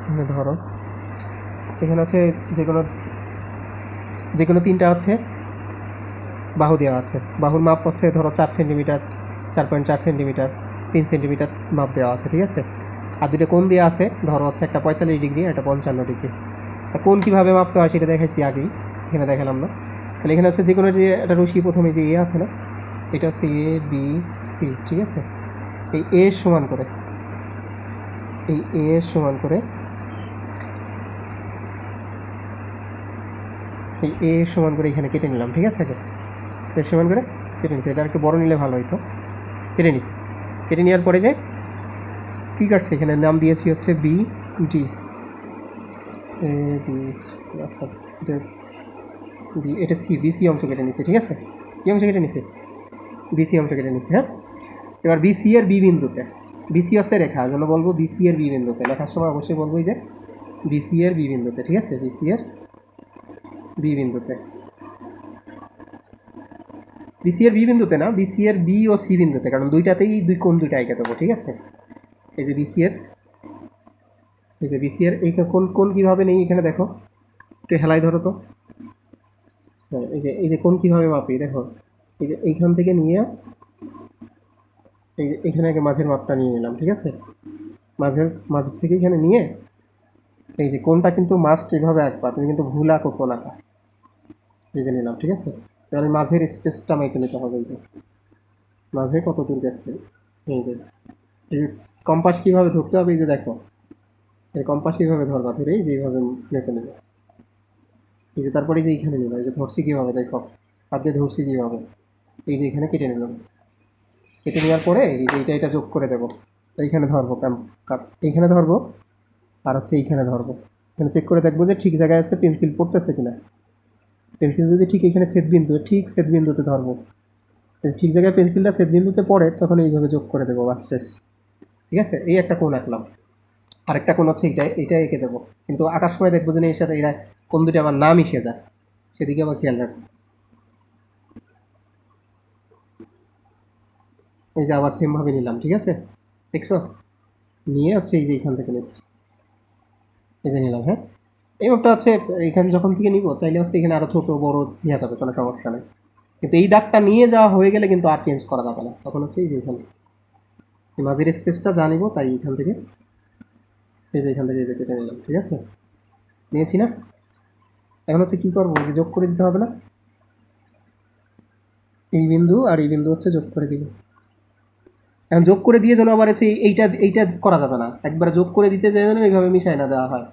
এখানে ধরো। এখানে হচ্ছে যে কোনো যে কোনো তিনটা হচ্ছে বাহু দেওয়া আছে। বাহুর মাপ হচ্ছে ধরো চার সেন্টিমিটার, চার পয়েন্ট চার সেন্টিমিটার, তিন সেন্টিমিটার মাপ দেওয়া আছে, ঠিক আছে? আর দুটো কোন দেওয়া আছে, ধরো হচ্ছে একটা পঁয়তাল্লিশ ডিগ্রি একটা পঞ্চান্ন ডিগ্রি। তা কোন কীভাবে মাপতে হয় সেটা দেখাইছি আগেই, এখানে দেখালাম না। তাহলে এখানে হচ্ছে যে কোনো যে একটা রশি প্রথমে যে এ আছে না, এটা হচ্ছে এ, বি, সি, ঠিক আছে? এই এ সমান করে, এই এ সমান করে এই এ সমান করে এখানে কেটে নিলাম, ঠিক আছে? এ সমান করে কেটে নিচ্ছি এটা একটু বড় নিলে ভালো হতো কেটে নিস কেটে নেওয়ার পরে যে কী কাটছে? এখানে নাম দিয়েছি হচ্ছে বি ডি এ বি আচ্ছা এটা বি এটা সি বিসি অংশ কেটে নিচ্ছে ঠিক আছে? কী অংশ কেটে নিছে? বিসি অংশ কেটে নিচ্ছে হ্যাঁ? এবার বিসি আর বি বিন্দুতে বিসি হচ্ছে রেখা জন্য বলব বিসি আর বি বিন্দুতে। লেখার সময় অবশ্যই বলব যে বিসি আর বি বিন্দুতে, ঠিক আছে? বিসি এর বি বিন্দুতে বিসি এর বি বিন্দুতে না বিসি এর বি ও সি বিন্দুতে কারণ দুইটাতেই দুই কোণ দুইটা এঁকে দেবো ঠিক আছে? এই যে বিসি এর এই যে বিসি এর এই কোন কোন কীভাবে নেই এখানে দেখো? একটু হেলাই ধরো তো। হ্যাঁ, এই যে এই যে কোন কীভাবে মাপি দেখো? এই যে এইখান থেকে নিয়ে এই যে এখানে আগে মাঝের মাপটা নিয়ে নিলাম ঠিক আছে? মাঝের মাঝের থেকে এখানে নিয়ে এই যে কোনটা কিন্তু মাস্ট এভাবে আঁকবা, তুমি কিন্তু ভুল আঁকো কোন আঁকা যে নিলাম, ঠিক আছে? তাহলে মাঝের স্পেসটা মেখে নিতে হবে এই যে। মাঝে কত দূর গেছে? এই যে। এই যে কম্পাস কীভাবে ধরতে হবে? এই যে দেখো। এই কম্পাস কীভাবে ধরবা? ধরে এই যে এইভাবে মেপে নেবে। এই যে তারপরে এই যে এইখানে নিলাম এই যে ধরছি কীভাবে? দেখো। হাত দিয়ে ধরছি কীভাবে? এই যে এখানে কেটে নিলাম। কেটে নেওয়ার পরে এই যে এইটা এটা যোগ করে দেবো। এইখানে ধরবো এইখানে ধরবো। আর হচ্ছে এইখানে ধরবো। এখানে চেক করে দেখব যে ঠিক জায়গায় আছে পেন্সিল পড়তেছে কিনা। পেন্সিল যদি ঠিক এখানে বিন্দু ঠিক বিন্দুতে ধরবো। ঠিক জায়গায় পেন্সিলটা বিন্দুতে পড়ে, তখন এইভাবে যোগ করে দেবো, বাস শেষ। ঠিক আছে? এই একটা কোণ আঁকলাম। আরেকটা কোণ হচ্ছে এইটা এইটা এঁকে দেবো। কিন্তু আঁকার সময় দেখব যে এর সাথে এরা কোন দুটি আবার নাম মিশে যায়। সেদিকে আবার খেয়াল রাখব। এই যে আবার সেমভাবে নিলাম, ঠিক আছে? দেখছ? নিয়ে হচ্ছে এই যে এইখান থেকে নিচ্ছি। এই যে নিলাম হ্যাঁ? এই মাপটা হচ্ছে এখানে যখন থেকে নিব, চাইলে হচ্ছে এখানে আরও ছোটো, বড় নেওয়া যাবে, কোনো সমস্যা নেই। কিন্তু এই দাগটা নিয়ে যাওয়া হয়ে গেলে কিন্তু আর চেঞ্জ করা যাবে না। তখন হচ্ছে এই যে এখানে। মাঝের স্পেসটা জানিব তাই এখান থেকে, এই যে এখান থেকে এই যে কেটে নিলাম, ঠিক আছে? নিয়েছি না? এখন হচ্ছে কী করব যে যোগ করে দিতে হবে না? এই বিন্দু আর এই বিন্দু হচ্ছে যোগ করে দিব। এখন যোগ করে দিয়ে যেন আবার এসে এইটা এইটা করা যাবে না। একবার যোগ করে দিতে যেন এইভাবে মিশাই না দেওয়া হয়।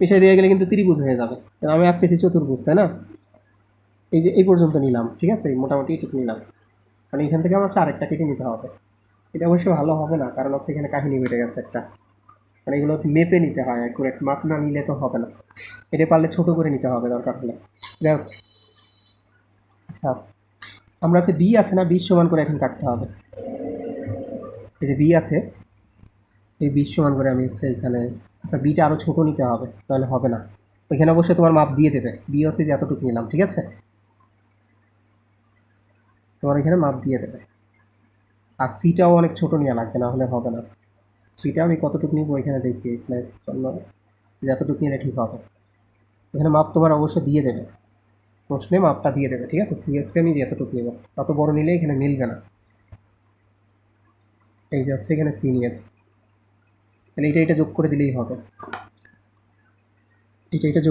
মিশাই দেওয়া গেলে কিন্তু ত্রিভুজ হয়ে যাবে। আমি আঁকতেছি চতুর্ভুজ, তাই না? এই যে, এই পর্যন্ত নিলাম, ঠিক আছে? মোটামুটি এটুকু নিলাম। কারণ এখান থেকে আমার হচ্ছে আরেকটা কেটে নিতে হবে। এটা অবশ্যই ভালো হবে না, কারণ হচ্ছে এখানে কাহিনী ঘটে গেছে একটা। মানে এগুলো মেপে নিতে হয় অ্যাকুরেট মাপ না নিলে তো হবে না। এটা পারলে ছোট করে নিতে হবে দরকার হলে। যাই হোক। আচ্ছা আমরা হচ্ছে বি আছে না? বি সমান করে এখন কাটতে হবে। এই যে বি আছে, এই বি সমান করে আমি হচ্ছে এখানে আচ্ছা বিটা আরও ছোটো নিতে হবে, তাহলে হবে না। ওইখানে অবশ্যই তোমার মাপ দিয়ে দেবে। বি হচ্ছে যে এতটুকু নিলাম, ঠিক আছে? তোমার এখানে মাপ দিয়ে দেবে। আর সিটাও অনেক ছোটো নেওয়া লাগবে, না হলে হবে না। সিটা আমি কতটুকু নিব এখানে দেখি, এখানে জন্য যে এতটুকু নিলে ঠিক হবে। এখানে মাপ তোমার অবশ্যই দিয়ে দেবে। প্রশ্নে মাপটা দিয়ে দেবে, ঠিক আছে? সি হচ্ছে আমি যে এতটুকু নেব। তত বড় নিলে এখানে মিলবে না। এই যে হচ্ছে এখানে সি নিয়েছি। তাহলে এটা এটা যোগ করে দিলেই হবে। এটা এটা